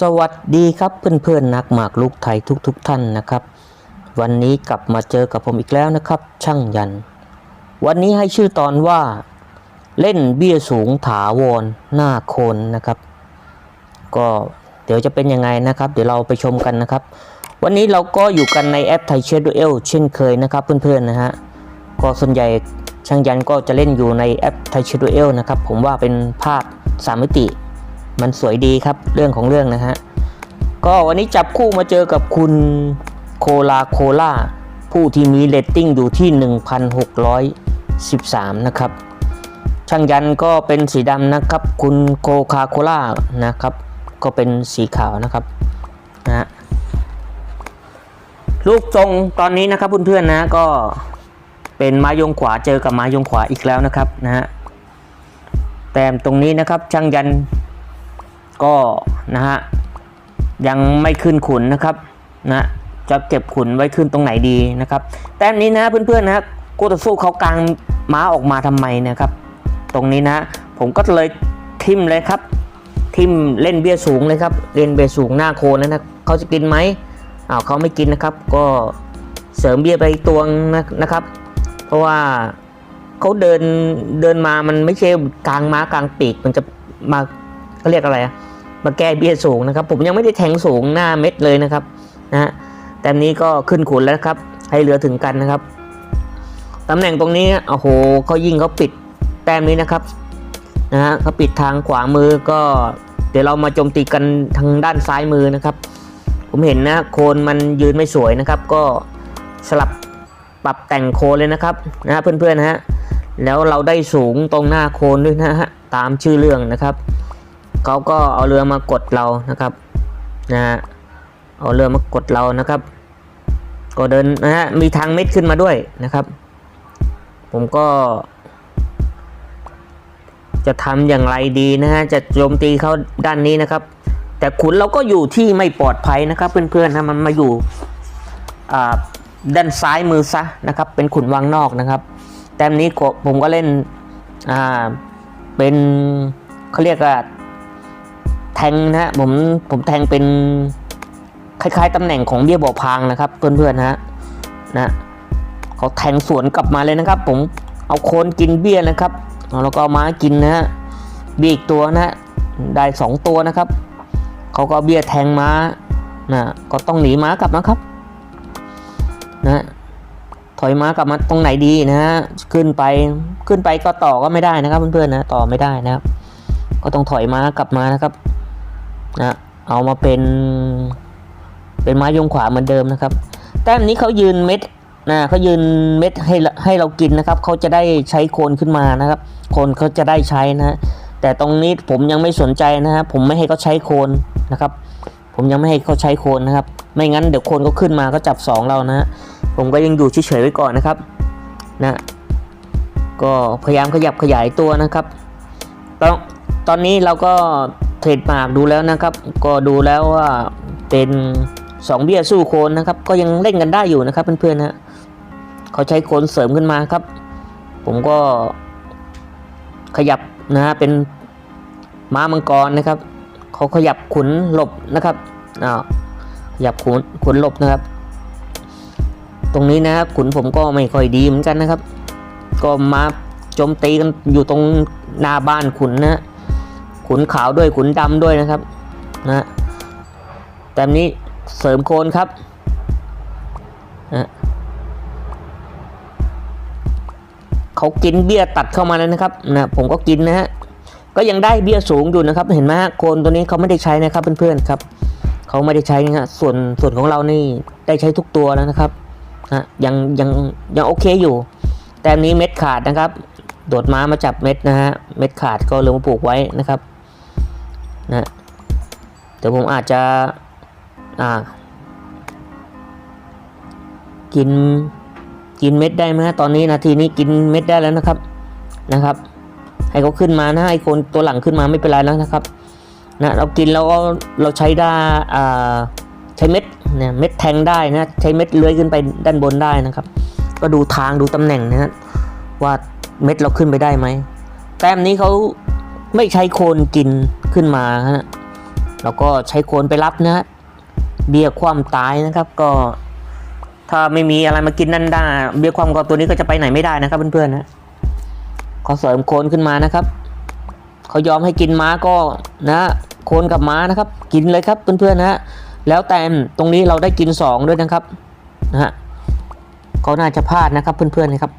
สวัสดีครับเพื่อนๆนักหมากลูกไทยทุกๆทท่านนะครับ วันนี้กลับมาเจอกับผมอีกแล้วนะครับ ช่างยัน วันนี้ให้ชื่อตอนว่าเล่นเบี้ยสูงถาวรหน้าโคนนะครับ ก็เดี๋ยวจะเป็นยังไงนะครับ เดี๋ยวเราไปชมกันนะครับ วันนี้เราก็อยู่กันในแอปไทยเชดเอลเช่นเคยนะครับเพื่อนๆนะฮะก็ส่วนใหญ่ช่างยันก็จะเล่นอยู่ในแอปไทยเชดเอลนะครับผมว่าเป็นภาพสามมิติ มันสวยดีครับเรื่องของเรื่องนะฮะก็วันนี้จับคู่มาเจอกับคุณโคลาโคล่าผู้ที่มีเรตติ้งอยู่ที่ 1,613 นะครับ ช่างยันก็เป็นสีดำนะครับ คุณโคคาโคล่านะครับ ก็เป็นสีขาวนะครับนะฮะลูกทรงตอนนี้นะครับเพื่อนๆนะก็เป็นไม้ยงขวาเจอกับไม้ยงขวาอีกแล้วนะครับนะฮะแต้มตรงนี้นะครับช่างยัน ก็นะฮะยังไม่ขึ้นขุนนะครับนะจะเก็บขุนไว้ขึ้นตรงไหนดีนะครับ แต้มนี้นะเพื่อนๆนะกูต่อสู้เขากลางม้าออกมาทำไมนะครับ ตรงนี้นะ ผมก็เลยทิมเลยครับ ทิมเล่นเบี้ยสูงเลยครับเล่นเบี้ยสูงหน้าโคนแล้วนะเขาจะกินไหมอ้าวเขาไม่กินนะครับ ก็เสริมเบี้ยไปตัวนะนะครับ เพราะว่าเขาเดินเดินมามันไม่ใช่กลางม้ากลางปีกมันจะมา เขาเรียกอะไรอะมาแก้เบี้ยสูงนะครับ ผมยังไม่ได้แทงสูงหน้าเม็ดเลยนะครับนะฮะแต่นี้ก็ขึ้นขุนแล้วครับ ให้เหลือถึงกันนะครับตำแหน่งตรงนี้โอ้โหเขายิงเขาปิดแต้มนี้นะครับนะฮะเขาปิดทางขวามือก็เดี๋ยวเรามาโจมตีกันทางด้านซ้ายมือนะครับ ผมเห็นนะโคนมันยืนไม่สวยนะครับ ก็สลับปรับแต่งโคนเลยนะครับนะฮะเพื่อนๆนะฮะแล้วเราได้สูงตรงหน้าโคนด้วยนะฮะตามชื่อเรื่องนะครับ เขาก็เอาเรือมากดเรานะครับนะฮะเอาเรือมากดเรานะครับ ก็เดินนะฮะมีทางเม็ดขึ้นมาด้วยนะครับ ผมก็ จะทำอย่างไรดีนะฮะจะโจมตีเขาด้านนี้นะครับ แต่ขุนเราก็อยู่ที่ไม่ปลอดภัยนะครับ เพื่อนๆนะมันมาอยู่ด้านซ้ายมือซะนะครับ เป็นขุนวางนอกนะครับ แต้มนี้ผมก็เล่นอ่าเป็นเขาเรียกว่า แทงนะฮะผมผมแทงเป็นคล้ายๆตำแหน่งของเบี้ยบ่อพางนะครับ เพื่อนๆนะฮะนะเขาแทงสวนกลับมาเลยนะครับ ผมเอาโคนกินเบี้ยนะครับแล้วก็เอาม้ากินนะฮะเบี้ยอีกตัวนะฮะได้สองตัวนะครับเขาก็เอาเบี้ยแทงม้านะก็ต้องหนีม้ากลับนะครับนะถอยม้ากลับมาตรงไหนดีนะฮะขึ้นไปขึ้นไปก็ต่อก็ไม่ได้นะครับเพื่อนๆนะต่อไม่ได้นะครับ ก็ต้องถอยม้ากลับมานะครับ นะเอามาเป็น เป็นไม้ยงขวาเหมือนเดิมนะครับ แต้มนี้เขายืนเม็ดนะเขายืนเม็ดให้ให้เรากินนะครับเขาจะได้ใช้โคนขึ้นมานะครับ โคนเขาจะได้ใช้นะแต่ตรงนี้ผมยังไม่สนใจนะครับผมไม่ให้เขาใช้โคนนะครับ ผมยังไม่ให้เขาใช้โคนนะครับ ไม่งั้นเดี๋ยวโคนเขาขึ้นมาก็จับสองเรานะผมก็ยังอยู่เฉยๆไว้ก่อนนะครับนะก็พยายามขยับขยายตัวนะครับตอนตอนนี้เราก็ เทรดมาร์กดูแล้วนะครับ ก็ดูแล้วว่าเป็นสองเบี้ยสู้โคนนะครับ ก็ยังเล่นกันได้อยู่นะครับเพื่อนๆนะเขาใช้โคนเสริมขึ้นมาครับ ผมก็ขยับนะฮะเป็นม้ามังกรนะครับ เขาขยับขุนหลบนะครับอ้าวขยับขุนขุนหลบนะครับ ตรงนี้นะครับขุนผมก็ไม่ค่อยดีเหมือนกันนะครับ ก็มาโจมตีกันอยู่ตรงหน้าบ้านขุนนะ ขุนขาวด้วยขุนดำด้วยนะครับนะแต่นี้เสริมโคนครับนะเขากินเบี้ยตัดเข้ามาแล้วนะครับนะผมก็กินนะฮะก็ยังได้เบี้ยสูงอยู่นะครับ เห็นไหมโคนตัวนี้เขาไม่ได้ใช้นะครับเพื่อนๆครับเขาไม่ได้ใช้นะฮะส่วนส่วนของเรานี่ได้ใช้ทุกตัวแล้วนะครับนะยังยังยังโอเคอยู่ แต้มนี้เม็ดขาดนะครับ โดดม้ามาจับเม็ดนะฮะเม็ดขาดก็เลยมาปลูกไว้นะครับ นะเดี๋ยวผมอาจจะอ่ากินกินเม็ดได้ไหมตอนนี้นาทีนี้กินเม็ดได้แล้วนะครับนะครับ ให้เขาขึ้นมานะไอคนตัวหลังขึ้นมาไม่เป็นไรแล้วนะครับนะเรากินแล้วก็เราใช้ได้อ่าใช้เม็ดเนี่ยเม็ดแทงได้นะใช้เม็ดเลื้อยขึ้นไปด้านบนได้นะครับ ก็ดูทางดูตำแหน่งนะฮะว่าเม็ดเราขึ้นไปได้ไหมแต้มนี้เขา ไม่ใช้โคนกินขึ้นมาฮะแล้วก็ใช้โคนไปรับนะฮะเบี้ยความตายนะครับ ก็ ถ้าไม่มีอะไรมากินนั่นได้เบี้ยความก็ตัวนี้ก็จะไปไหนไม่ได้นะครับเพื่อนๆนะเขาเสริมโคนขึ้นมานะครับเขายอมให้กินม้าก็นะโคนกับม้านะครับ กินเลยครับเพื่อนๆนะแล้วแต่ตรงนี้เราได้กินสองด้วยนะครับนะฮะเขาน่าจะพลาดนะครับเพื่อนๆนะครับ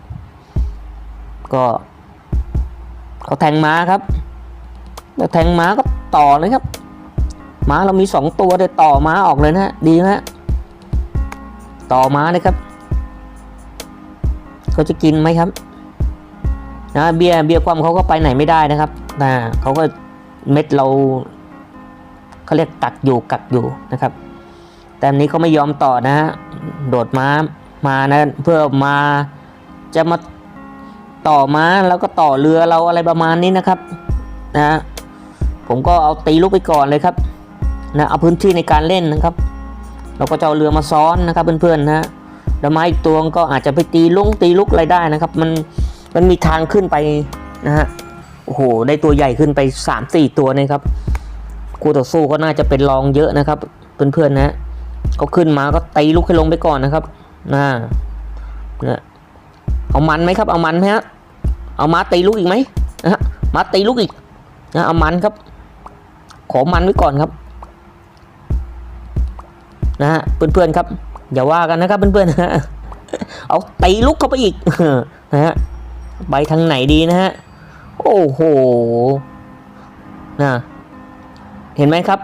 ก็เขาแทงม้าครับ แล้วแทงม้าก็ต่อเลยครับ ม้าเรามีสองตัวเลยต่อม้าออกเลยนะฮะดีไหมฮะต่อม้าเลยครับเขาจะกินไหมครับนะเบียเบียความเขาก็ไปไหนไม่ได้นะครับนะเขาก็เม็ดเราเขาเรียกกักอยู่กักอยู่นะครับ แต่นนี้เขาไม่ยอมต่อนะฮะโดดม้ามานะเพื่อมาจะมาต่อม้าแล้วก็ต่อเรือเราอะไรประมาณนี้นะครับนะ ผมก็เอาตีลูกไปก่อนเลยครับนะเอาพื้นที่ในการเล่นนะครับ เราก็จะเอาเรือมาซ้อนนะครับเพื่อนๆนะแล้วไม้อีกตัวก็อาจจะไปตีลุงตีลุกอะไรได้นะครับ มันมันมีทางขึ้นไปนะฮะโอ้โหได้ตัวใหญ่ขึ้นไป3ามสี่ตัวนะครับคู่ต่อสู้ก็น่าจะเป็นรองเยอะนะครับ เพื่อนๆนะก็ขึ้นมาก็ตีลุกให้ลงไปก่อนนะครับนะนะเอามันไหมครับ เอามันไหมฮะเอามาตีลุกอีกไหมนะฮะมาตีลุกอีกนะเอามันครับ ขอมันไว้ก่อนครับ นะฮะเพื่อนๆครับ อย่าว่ากันนะครับเพื่อนๆนฮะเอาตีลุกเข้าไปอีกนะฮะไปทางไหนดีนะฮะโอ้โหนะเห็นไหมครับ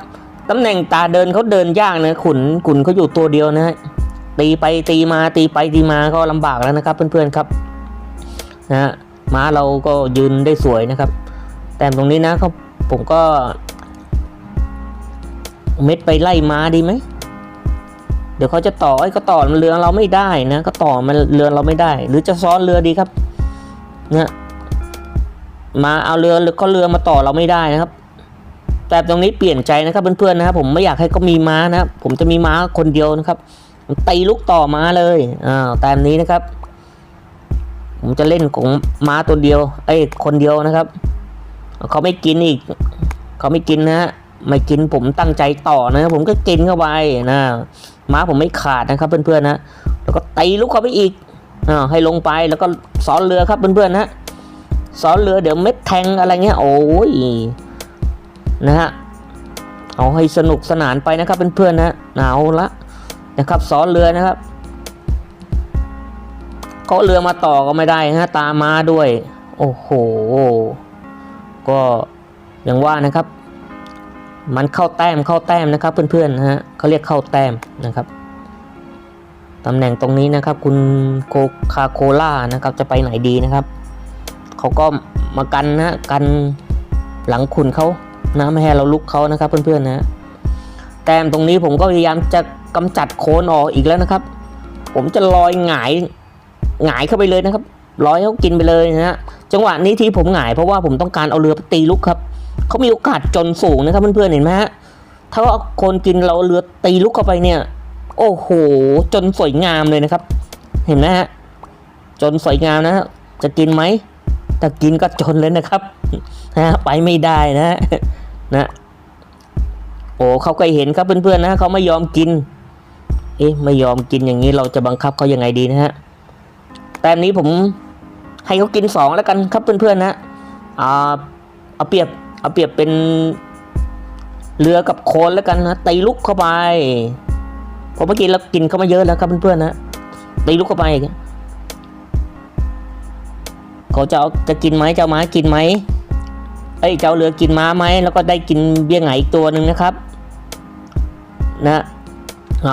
ตำแหน่งตาเดินเขาเดินยากนะขุนขุนเขาอยู่ตัวเดียวนะฮะตีไปตีมาตีไปตีมาก็ลำบากแล้วนะครับ เพื่อนๆครับนะฮะม้าเราก็ยืนได้สวยนะครับ แต่ตรงนี้นะเขาผมก็ เม็ดไปไล่ม้าดีไหม เดี๋ยวเขาจะต่อไอ้ก็ต่อมันเรือเราไม่ได้นะ ก็ต่อมันเรือเราไม่ได้ หรือจะซ้อนเรือดีครับเนี่ยมาเอาเรือหรือก็เรือมาต่อเราไม่ได้นะครับ แต่ตรงนี้เปลี่ยนใจนะครับเพื่อนๆนะครับผมไม่อยากให้ก็มีม้านะครับผมจะมีม้าคนเดียวนะครับตีลูกต่อม้าเลยอ้าแต่นี้นะครับ ผมจะเล่นของม้าตัวเดียวเอ้ยคนเดียวนะครับเขาไม่กินอีกเขาไม่กินนะฮะ ไม่กินผมตั้งใจต่อนะผมก็กินเข้าไปนะม้าผมไม่ขาดนะครับ เพื่อนๆนะแล้วก็ตีลูกเข้าไปอีกอ่าให้ลงไปแล้วก็ซ้อนเรือครับเพื่อนๆนะซ้อนเรือเดี๋ยวเม็ดแทงอะไรเงี้ยโอ้ยนะฮะเอาให้สนุกสนานไปนะครับเพื่อนๆนะเอาละนะครับซ้อนเรือนะครับเขาเรือมาต่อก็ไม่ได้ฮะตามมาด้วย โอ้โห ก็อย่างว่านะครับ มันเข้าแต้มเข้าแต้มนะครับเพื่อนๆนะฮะเขาเรียกเข้าแต้มนะครับตำแหน่งตรงนี้นะครับ คุณโคคาโคล่านะครับจะไปไหนดีนะครับเขาก็มากันนะกันหลังคุณเขานะไม่ให้เราลุกเขานะครับเพื่อนๆนะแต้มตรงนี้ผมก็พยายามจะกำจัดโคนออกอีกแล้วนะครับ ผมจะลอยหงายหงายเข้าไปเลยนะครับลอยเขากินไปเลยนะฮะจังหวะนี้ที่ผมหงายเพราะว่าผมต้องการเอาเรือไปตีลุกครับ เขามีโอกาสจนสูงนะครับเพื่อนๆเห็นไหมฮะถ้าว่าคนกินเราเรือตีลุกเข้าไปเนี่ย โอ้โห จนสวยงามเลยนะครับ เห็นไหมฮะจนสวยงามนะจะกินไหมถ้ากินก็จนเลยนะครับนะไปไม่ได้นะนะโอ้เขาก็เห็นครับเพื่อนๆนะเขาไม่ยอมกิน เอ๊ะไม่ยอมกินอย่างนี้เราจะบังคับเขายังไงดีนะฮะแต่อันนี้ผมให้เขากินสองแล้วกันครับเพื่อนๆนะอ่าเอาเปรียบ เอาเปรียบเป็นเรือกับโคนแล้วกันนะตีลุกเข้าไปเพราะเมื่อกี้เรากินเข้ามาเยอะแล้วครับเพื่อนๆนะตีลุกเข้าไปเขาจะเอาจะกินไหมจะเอาม้ากินไหมเอ้ยจะเอาเรือกินม้าไหมแล้วก็ได้กินเบี้ยไงอีกตัวหนึ่งนะครับ นะ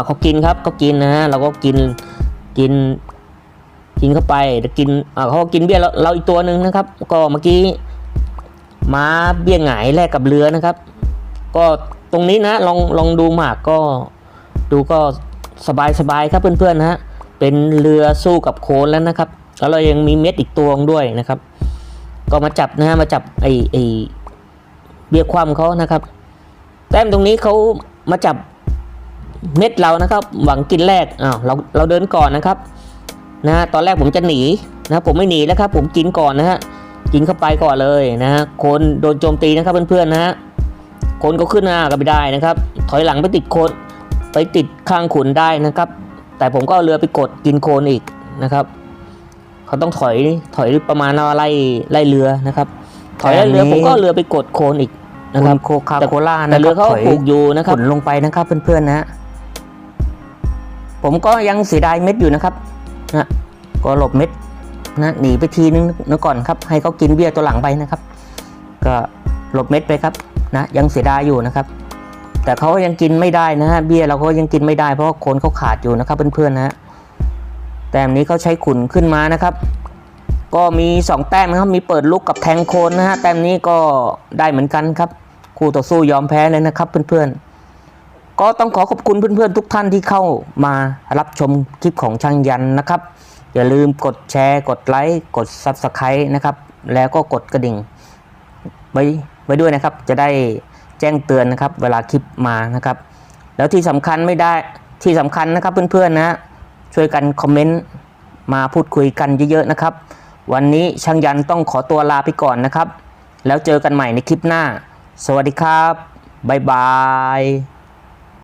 เขากินครับเขากินนะฮะเราก็กินกินกินเข้าไปกินเขากินเบี้ยเราอีกตัวหนึ่งนะครับ ก็เมื่อกี้ ม้าเบี้ยงหงายแลกกับเรือนะครับ ก็ตรงนี้นะลองลองดูหมากก็ดูก็สบายสบายครับเพื่อนๆนะฮะเป็นเรือสู้กับโคนแล้วนะครับ แล้วเรายังมีเม็ดอีกตัวด้วยนะครับ ก็มาจับนะฮะมาจับไอไอเบี้ยความเขานะครับ แต้มตรงนี้เขามาจับเม็ดเรานะครับ หวังกินแรกอ้าวเราเราเดินก่อนนะครับนะฮะตอนแรกผมจะหนีนะผมไม่หนีแล้วครับผมกินก่อนนะฮะ กินเข้าไปก่อนเลยนะฮะคนโดนโจมตีนะครับเพื่อนๆนะฮะโคนก็ขึ้นหน้าก็ไม่ได้นะครับ ถอยหลังไปติดโคนไปติดข้างขุนได้นะครับ แต่ผมก็เอาเรือไปกดกินโคนอีกนะครับ เขาต้องถอยถอยประมาณว่าไล่ไล่เรือนะครับ ถอยไล่เรือผมก็เอาเรือไปกดโคนอีกนะครับโคคาแต่โคล่าแต่นะเรือคเขารับถอยผูกอยู่นะครับขุนลงไปนะครับเพื่อนๆนะฮะผมก็ยังเสียดายเม็ดอยู่นะครับนะก็หลบเม็ด นะหนีไปทีนึงนะก่อนครับ ให้เขากินเบี้ยตัวหลังไปนะครับ ก็หลบเม็ดไปครับนะยังเสียดายอยู่นะครับ แต่เขายังกินไม่ได้นะฮะเบี้ยเราก็ยังกินไม่ได้เพราะโคนเขาขาดอยู่นะครับเพื่อนๆนะฮะแต้มนี้เขาใช้ขุนขึ้นมานะครับ ก็มีสองแต้มนะครับมีเปิดลุกกับแทงโคนนะฮะแต้มนี้ก็ได้เหมือนกันครับคู่ต่อสู้ยอมแพ้เลยนะครับเพื่อนๆก็ต้องขอขอบคุณเพื่อนๆทุกท่านที่เข้ามารับชมคลิปของช่างยันนะครับ อย่าลืมกดแชร์ กดไลค์ กด Subscribe นะครับ แล้วก็กดกระดิ่ง ไว้ไว้ด้วยนะครับ จะได้แจ้งเตือนนะครับ เวลาคลิปมานะครับ แล้วที่สำคัญไม่ได้ที่สำคัญนะครับเพื่อนๆนะช่วยกันคอมเมนต์มาพูดคุยกันเยอะๆนะครับ วันนี้ช่างยันต้องขอตัวลาไปก่อนนะครับ แล้วเจอกันใหม่ในคลิปหน้า สวัสดีครับบ๊ายบาย